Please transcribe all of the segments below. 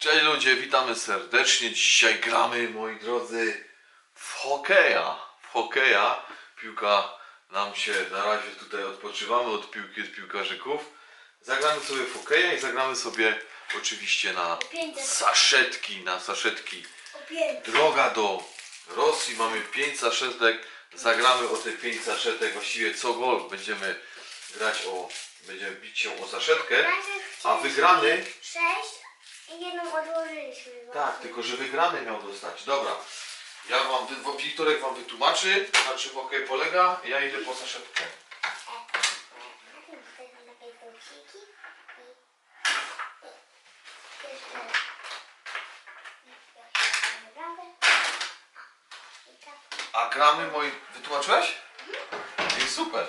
Cześć ludzie, witamy serdecznie. Dzisiaj gramy, moi drodzy, w hokeja. W hokeja. Piłka nam się na razie tutaj odpoczywamy od piłki, od piłkarzyków. Zagramy sobie w hokeja i zagramy sobie oczywiście na saszetki, na saszetki. Droga do Rosji, mamy 5 saszetek. Zagramy o te 5 saszetek, właściwie co gol będziemy grać o, będziemy bić się o saszetkę. A wygrany Sześć i jedną odłożyliśmy. Tak, tylko że wygrany miał dostać. Dobra. Ja wam, wy- Wiktorek wam wytłumaczy, na czym hokej polega. Ja idę po saszetkę. A gramy moi... Wytłumaczyłeś? I super.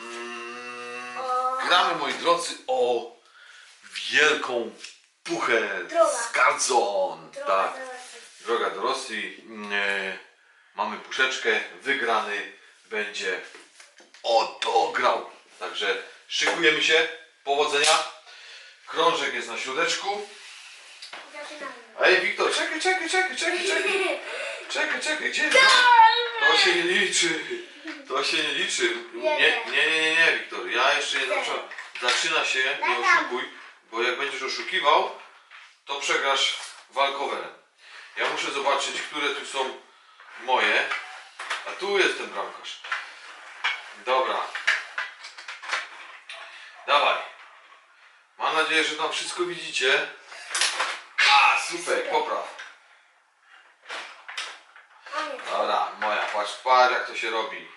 Mm, gramy moi drodzy o wielką puchę Droga. z. Droga Tak. do Rosji. Droga do Rosji. Mm, mamy puszeczkę. Wygrany będzie odograł. Także szykujemy się. Powodzenia. Krążek jest na środeczku. Zaczynamy. Ej, Wiktor, czekaj, czekaj, czekaj, czekaj, czekaj. Czekaj, czekaj, gdzie? To się nie liczy. To się nie liczy. Nie, nie, nie, nie, nie, Wiktor. Ja jeszcze nie zacząłem. Zaczyna się, nie oszukuj, bo jak będziesz oszukiwał, to przegrasz walkowerem. Ja muszę zobaczyć, które tu są moje. A tu jest ten bramkarz. Dobra. Dawaj. Mam nadzieję, że tam wszystko widzicie. A, super, popraw. Dobra, moja, patrz, patrz jak to się robi.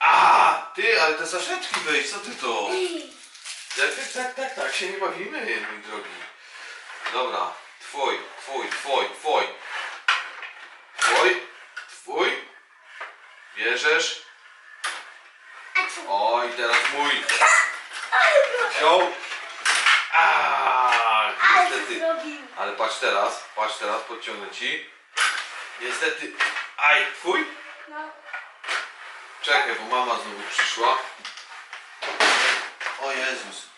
A, ty, ale te saszetki weź, co ty to? Tak, tak, tak, tak, tak się nie bawimy, mój drogi. Dobra, twój, twój, twój, twój. Twój, twój. Bierzesz. Oj, teraz mój. Wziął. A, Ale niestety. Ale patrz teraz, patrz teraz, podciągnę ci. Niestety, aj, twój? No. Czekaj, bo mama znowu przyszła. O Jezus.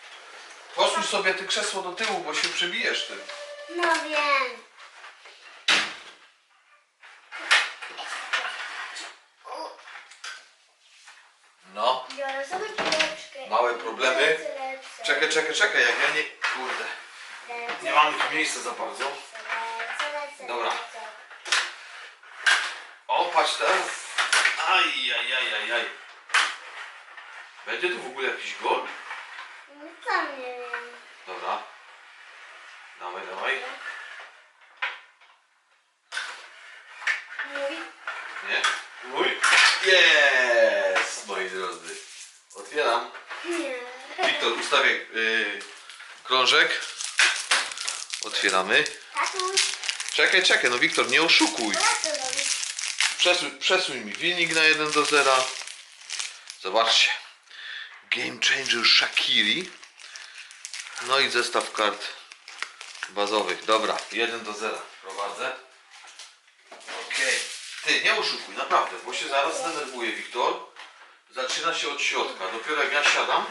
Posuń sobie ty krzesło do tyłu, bo się przebijesz tym. No wiem. No. Biorę sobie piłeczkę. Małe problemy. Czekaj, czekaj, czekaj, jak ja nie... Kurde. Nie mamy tu miejsca za bardzo. Dobra. O, patrz teraz. Aj, aj, aj, aj, aj. Będzie tu w ogóle jakiś gol? No nie wiem. Dobra. Dawaj, dawaj. Mój. Nie? Mój? Jest, moi drodzy. Otwieram. Nie. Wiktor, ustawię yy, krążek. Otwieramy. Tatuś. Czekaj, czekaj, no Wiktor, nie oszukuj. To robić? Przesuń, przesuń mi wynik na 1 do 0. Zobaczcie. Game Changer Shakiri. No i zestaw kart bazowych. Dobra, 1 do 0 prowadzę. Okej. Ty, nie oszukuj, naprawdę, bo się zaraz zdenerwuje Wiktor. Zaczyna się od środka. Dopiero jak ja siadam,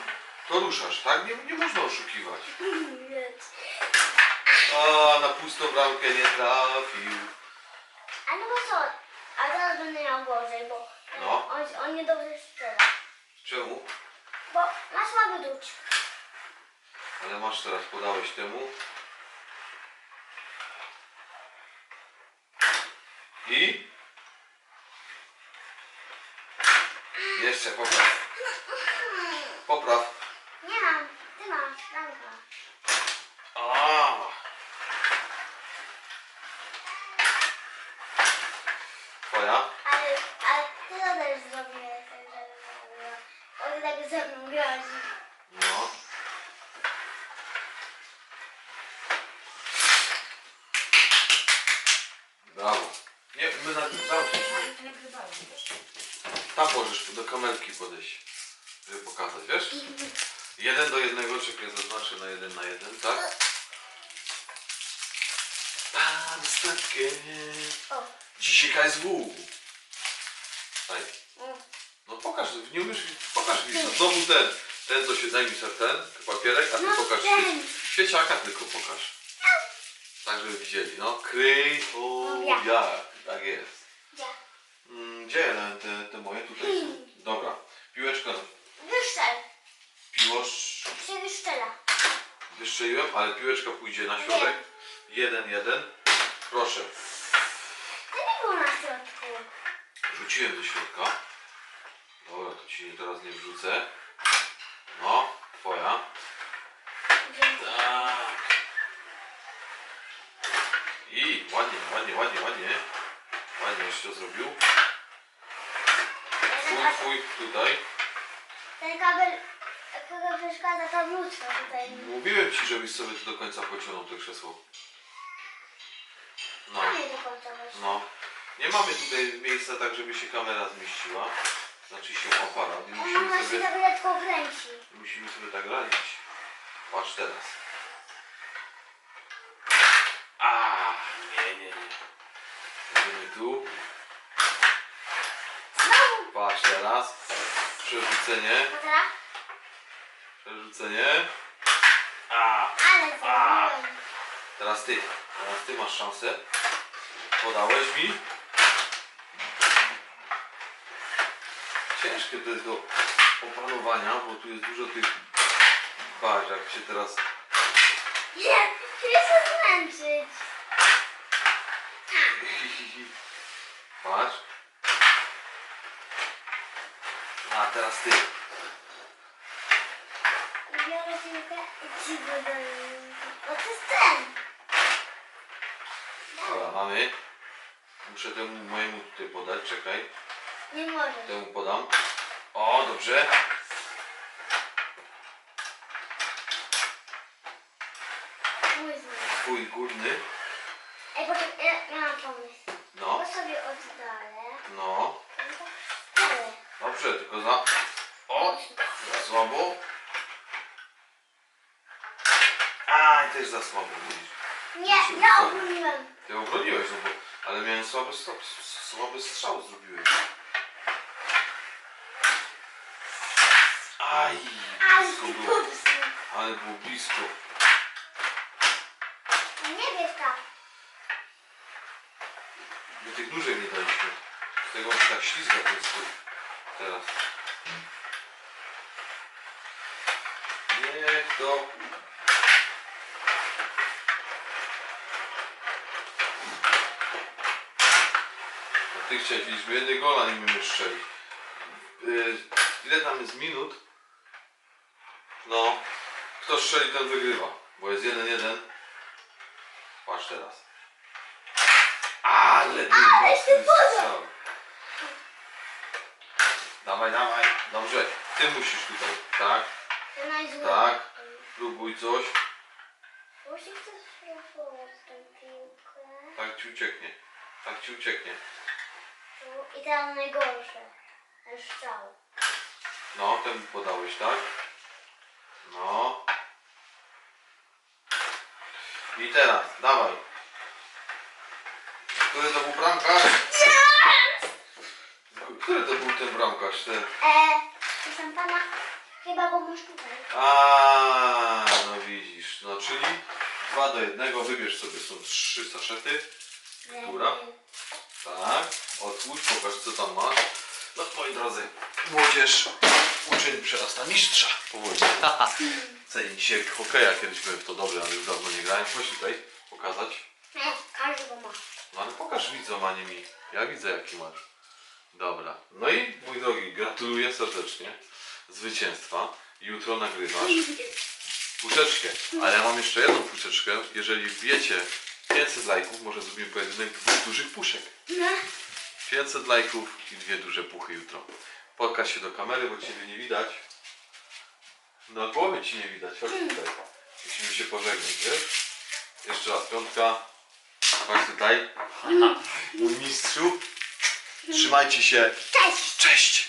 to ruszasz, tak? Nie, nie można oszukiwać. A, na pustą bramkę nie trafił. A no bo co? A teraz będę miał gorzej, bo No. on, on nie dobrze strzela. Czemu? Bo ma słaby druć. Ale masz teraz, podałeś temu. I? Jeszcze popraw. Popraw. Nie mam. Ty masz. Danka. A. Twoja? Ale, ale ty to też zrobiłeś, tak ze mną grozi. No. Brawo. Nie, my na tym zamknij. Tam możesz do kamerki podejść, żeby pokazać, wiesz? Jeden do jednego, czekaj, zaznaczę na jeden na jeden, tak? Pan statkiem. Dzisiaj KSW. Daj. No pokaż, nie umiesz, pokaż mi, no znowu ten, ten co się zajmie ten papierek, a ty No pokaż, ten. dzieciaka tylko pokaż. Tak, żeby widzieli. No, kryj, o, jak, tak jest. Gdzie? Mm, Gdzie te, te, te moje tutaj są? Dobra. Piłeczka, Wyszczel. piłosz, Się wyszczela. wystrzeliłem, ale piłeczka pójdzie na środek. Jeden, jeden. Proszę. To nie było na środku. Rzuciłem do środka. Ci teraz nie wrzucę. No, twoja. Tak. I ładnie, ładnie, ładnie, ładnie. Ładnie jeszcze to zrobił. Twój, twój tutaj. Ten kabel, kogo przeszkadza, to mnóstwo tutaj. Mówiłem ci, żebyś sobie tu do końca pociągnął to krzesło. No, No nie do końca weszło. no. Nie mamy tutaj miejsca tak, żeby się kamera zmieściła. Znaczy się. I Ona musimy sobie, kręci. musimy sobie tak radzić. Patrz teraz. A, nie, nie, nie. Idziemy tu. Znowu. Patrz teraz. Przerzucenie. A teraz? Przerzucenie. A, Ale zrobiłem. teraz ty. Teraz ty masz szansę. Podałeś mi. Ciężkie to jest do opanowania, bo tu jest dużo tych... Patrz, jak się teraz... Nie, chcę się zmęczyć. Patrz. A teraz ty. Biorę piłkę i ci daję. Bo to jest ten. Dobra, mamy. Muszę temu mojemu tutaj podać, czekaj. Nie może. Temu podam. O, dobrze. Mój. Twój górny. Ej, poczekaj, ja, ja mam pomysł. No, To sobie oddalę. no. Ale. Dobrze, tylko za... O, za słabo. Aj, też za słabo, widzisz. Nie, ja obroniłem. Ty obroniłeś, no bo... Ale miałem słaby, stop, słaby strzał zrobiłeś. Aj, blisko ty. Ale było blisko. Nie wiesz tak. My tych nóżek nie daliśmy. Z tego on się tak ślizga ten stół. Teraz. Niech to... A ty chcieliśmy jednego gola nie umiemy strzelić. Yy, ile tam jest minut? No. Kto strzeli, ten wygrywa. Bo jest 1-1. Patrz teraz. Ale ty Ale strzał. Dawaj, dawaj. Dobrze. Ty musisz tutaj. Tak, tak. Próbuj coś. Musi ktoś spróbować tę piłkę. Tak ci ucieknie. Tak ci ucieknie. I teraz najgorsze. Ten strzał. No, temu podałeś, tak? No. I teraz, dawaj. Który to był bramkarz? Który to był ten bramkarz? Ten? E, proszę pana, chyba go masz tutaj. A, no widzisz. No czyli 2 do 1. Wybierz sobie, są trzy saszety. Która? Tak. Otwórz, pokaż co tam masz. No moi drodzy, młodzież uczeń przerasta mistrza. Powoli. Ceni się hokeja, kiedyś byłem w to dobry, ale już dawno nie grałem. Chodź tutaj pokazać. Nie, każdy go ma. No ale pokaż widzom, a nie mi. Ja widzę jaki masz. Dobra. No i mój drogi, gratuluję serdecznie zwycięstwa. Jutro nagrywasz puszeczkę. Ale ja mam jeszcze jedną puszeczkę. Jeżeli wbijecie 500 lajków, może zrobimy pojedynek dwóch dużych puszek. No. 500 lajków i dwie duże puchy jutro. Pokaż się do kamery, bo ciebie nie widać. No głowy ci nie widać, chodź tutaj. Musimy się pożegnać, wiesz? Jeszcze raz piątka. Chodź tutaj. Mój mistrzu. Trzymajcie się. Cześć! Cześć!